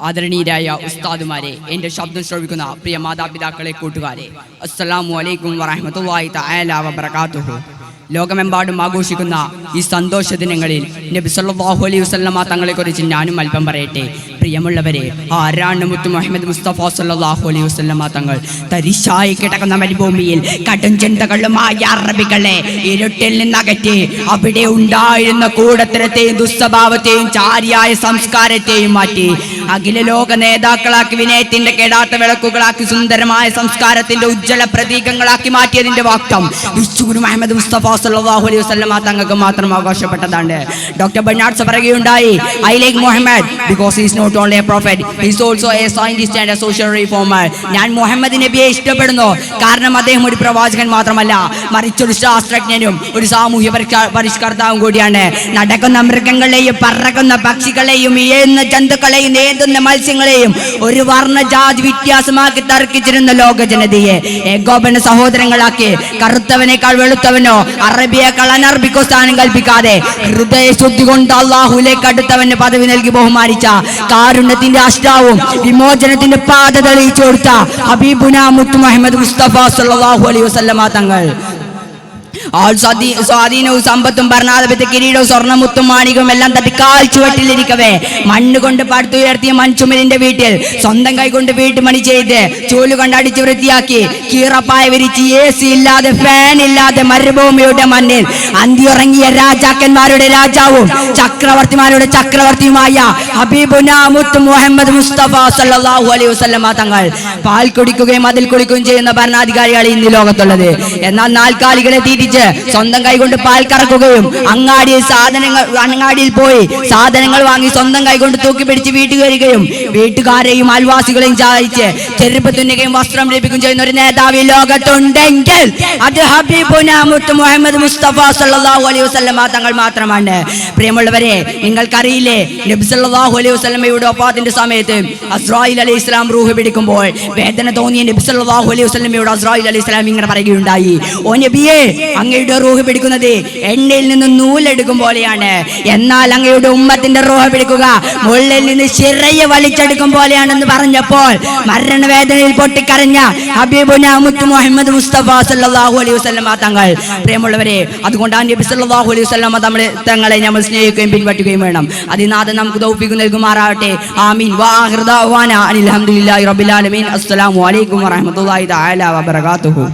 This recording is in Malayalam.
ആദരണീയരായ ഉസ്താദുമാരെ എന്റെ ശബ്ദം ശ്രവിക്കുന്ന പ്രിയ മാതാപിതാക്കളെ കൂട്ടുകാരെ അസ്സലാമു അലൈക്കും വറഹ്മത്തുള്ളാഹി തആല വബറകാതുഹു. ലോകമെമ്പാടും ആഘോഷിക്കുന്ന ഈ സന്തോഷ ദിനങ്ങളിൽ നബി സല്ലല്ലാഹു അലൈഹി വസല്ലമ തങ്ങളെക്കുറിച്ച് ഞാനും അല്പം പറയട്ടെ. പ്രിയമുള്ളവരെ ആരാണ് മുത്തു മുഹമ്മദ് മുസ്തഫ സല്ലല്ലാഹു അലൈഹി വസല്ലമ തങ്ങൾ? തരിശായി കിടക്കുന്ന മരുഭൂമിയിൽ കടും ചിന്തകളുമായ അറബികളെ ഇരുട്ടിൽ നിന്നകറ്റി അവിടെ ഉണ്ടായിരുന്ന കൂടത്തരത്തെയും ദുസ്വഭാവത്തെയും ചാരിയായ സംസ്കാരത്തെയും മാറ്റി അഖില ലോക നേതാക്കളാക്കി വിനയത്തിന്റെ കേടാത്ത വിളക്കുകളാക്കി സുന്ദരമായ സംസ്കാരത്തിന്റെ ഉജ്ജ്വല പ്രതീകങ്ങളാക്കി മാറ്റിയതിന്റെ വാക്തം വിശുഗുരു മുഹമ്മദ് മുസ്തഫ സല്ലല്ലാഹു അലൈഹി വസല്ലമ തങ്ങൾക്ക് മാത്രം ആഘോഷപ്പെട്ടതാണ് ഡോക്ടർ ബെർണാഡ്സ് പറയുകയുണ്ടായി I like Muhammad because is not a prophet is also a scientist and a social reformer ഞാൻ മുഹമ്മദ് നബിയെ ഇഷ്ടപ്പെടുന്നു. കാരണം അദ്ദേഹം ഒരു പ്രവാചകൻ മാത്രമല്ല. മറിച്ചൊരു ശാസ്ത്രജ്ഞനും ഒരു സാമൂഹ്യ പരിഷ്ക- പരിഷ്കർത്താവും കൂടിയാണ്. നടക്കുന്ന മൃഗങ്ങളെയും പറക്കുന്ന പക്ഷികളെയും ഏന്ന ജന്തുക്കളെയും നേതുന്ന മത്സ്യങ്ങളെയും ഒരു വർണ ജാതി വ്യത്യാസമാക്കി തർക്കിച്ചിരുന്ന ലോക ജനതയെ ഏകോപന സഹോദരങ്ങളാക്കി. കറുത്തവനേക്കാൾ വെളുത്തവനോ അറബിയേക്കാൾ അനർബിക്കോ സ്ഥാനം കൽപ്പിക്കാതെ ഹൃദയ ശുദ്ധി കൊണ്ട് അള്ളാഹുലേക്ക് അടുത്തവന് പദവി നൽകി ബഹുമാനിച്ച കാരുണ്യത്തിന്റെ അഷ്ടാവും വിമോചനത്തിന്റെ പാത തെളിയിച്ചു കൊടുത്ത ഹബീബുന മുത്തു മുഹമ്മദ് മുസ്തഫ സല്ലല്ലാഹു അലൈഹി വസല്ലമ തങ്ങൾ. ആൾ സ്വാധീ- സ്വാധീനവും സമ്പത്തും ഭരണാധിപത്യ കിരീടവും സ്വർണമുത്തും മാണികവും എല്ലാം തട്ടി കാൽച്ചുവട്ടിലിരിക്കവേ മണ്ണ് കൊണ്ട് പടുത്തുയർത്തിയ മൺചുമലിന്റെ വീട്ടിൽ സ്വന്തം കൈ കൊണ്ട് വീട്ടുപണി ചെയ്ത് ചൂൽ കൊണ്ട് അടിച്ചു വൃത്തിയാക്കി കീറപ്പായ വിരിച്ച് എ സി ഇല്ലാതെ ഫാൻ ഇല്ലാതെ മരുഭൂമിയുടെ മണ്ണിൽ അന്തിയുറങ്ങിയ രാജാക്കന്മാരുടെ രാജാവും ചക്രവർത്തിമാരുടെ ചക്രവർത്തിയുമായ ഹബീബുന മുഹമ്മദ് മുസ്തഫ സല്ലല്ലാഹു അലൈഹി വസല്ലമ തങ്ങൾ പാൽ കുടിക്കുകയും അതിൽ കുളിക്കുകയും ചെയ്യുന്ന ഭരണാധികാരികളാണ് ഇന്ന് ലോകത്തുള്ളത്. എന്നാൽ നാൽക്കാലികളെ തീറ്റിച്ച് സ്വന്തം കൈകൊണ്ട് പാൽ കറക്കുകയും അങ്ങാടിയിൽ സാധനങ്ങൾ അങ്ങാടിയിൽ പോയി സാധനങ്ങൾ വാങ്ങി സ്വന്തം കൈകൊണ്ട് തൂക്കി പിടിച്ച് വീട്ടിൽ വരികയും വീട്ടുകാരെയും അയൽവാസികളെയും ചായച്ച് ചെരുപ്പ് തുന്നുകയും വസ്ത്രം ലഭിക്കുകയും ചെയ്യുന്ന ഒരു നേതാവ് ലോകത്തുണ്ടെങ്കിൽ അത് ഹബീബുന മുഹമ്മദ് മുസ്തഫ സല്ലല്ലാഹു അലൈഹി വസല്ലമ തങ്ങൾ മാത്രമാണ്. പ്രിയമുള്ളവരെ നിങ്ങൾക്കറിയില്ലേ നബി അലൈഹി വസല്ലമയുടെ ഒപ്പാത്തിന്റെ സമയത്ത് അസ്രായിൽ അലൈഹി ഇസ്ലാം റൂഹ് പിടിക്കുമ്പോൾ വേദന തോന്നിയ നബി അലൈഹി വസല്ലമയോട് അസ്രായിൽ അലൈഹി ഇസ്ലാം ഇങ്ങനെ പറയുകയുണ്ടായി. ഓ നബിയെ അങ്ങയുടെ റൂഹ് പിടിക്കുന്നത് എണ്ണയിൽ നിന്ന് നൂലെടുക്കും പോലെയാണ്. എന്നാൽ അങ്ങയുടെ ഉമ്മത്തിന്റെ റൂഹ് പിടിക്കുക മുള്ളിൽ നിന്ന് ചിറയെ വലിച്ചെടുക്കും പോലെയാണെന്ന് പറഞ്ഞപ്പോൾ മരണവേദനയിൽ പൊട്ടിക്കരഞ്ഞ ഹബീബുന മുത്ത് മുഹമ്മദ് മുസ്തഫ സല്ലല്ലാഹു അലൈഹി വസല്ലമ തങ്ങൾ. പ്രിയമുള്ളവരെ അതുകൊണ്ടാണ് നബി സല്ലല്ലാഹു അലൈഹി വസല്ലമ നമ്മളെ തങ്ങളെ നമ്മൾ സ്നേഹിക്കുകയും പിൻപറ്റുകയും വേണം. അതിനാഥം നമുക്ക് തൗഫീഖ് നൽകുമാറാവട്ടെ ആമീൻ. വാഹിർ അലഹമുല്ലാ റബിലാലമീൻ അസ്സലാമു അലൈക്കും വറഹ്മത്തുള്ളാഹി തആല വബറകാതുഹു.